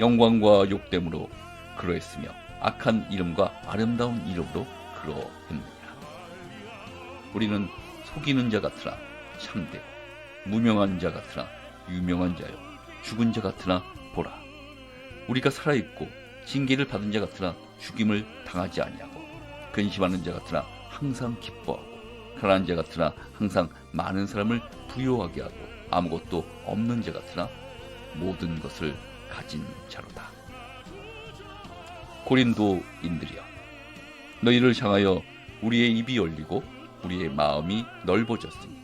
영광과 욕됨으로 그러했으며 악한 이름과 아름다운 이름으로 그러했느니라. 우리는 속이는 자 같으나 참되고 무명한 자 같으나 유명한 자요 죽은 자 같으나 보라 우리가 살아있고 징계를 받은 자 같으나 죽임을 당하지 아니하고 근심하는 자 같으나 항상 기뻐하고 가난한 자 같으나 항상 많은 사람을 부요하게 하고 아무것도 없는 자 같으나 모든 것을 가진 자로다. 고린도인들이여 너희를 향하여 우리의 입이 열리고 우리의 마음이 넓어졌으니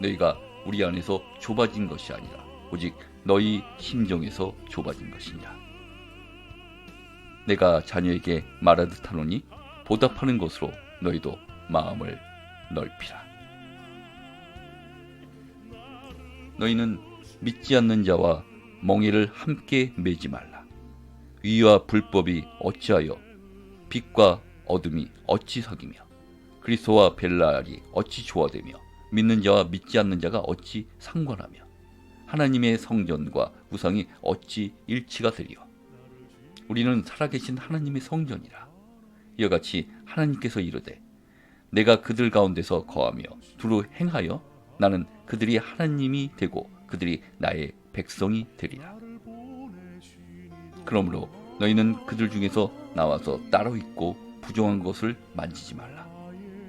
너희가 우리 안에서 좁아진 것이 아니라 오직 너희 심정에서 좁아진 것이니라. 내가 자녀에게 말하듯 하노니 보답하는 것으로 너희도 마음을 넓히라. 너희는 믿지 않는 자와 멍에를 함께 매지 말라. 위와 불법이 어찌하여 빛과 어둠이 어찌 사귀며 그리스도와 벨라알이 어찌 조화되며 믿는 자와 믿지 않는 자가 어찌 상관하며 하나님의 성전과 우상이 어찌 일치가 되리요. 우리는 살아계신 하나님의 성전이라. 이와 같이 하나님께서 이르되 내가 그들 가운데서 거하며 두루 행하여 나는 그들이 하나님이 되고 그들이 나의 백성이 되리라. 그러므로 너희는 그들 중에서 나와서 따로 있고 부정한 것을 만지지 말라.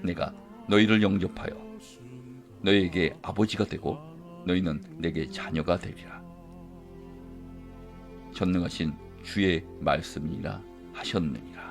내가 너희를 영접하여 너희에게 아버지가 되고 너희는 내게 자녀가 되리라. 전능하신 주의 말씀이라 하셨느니라.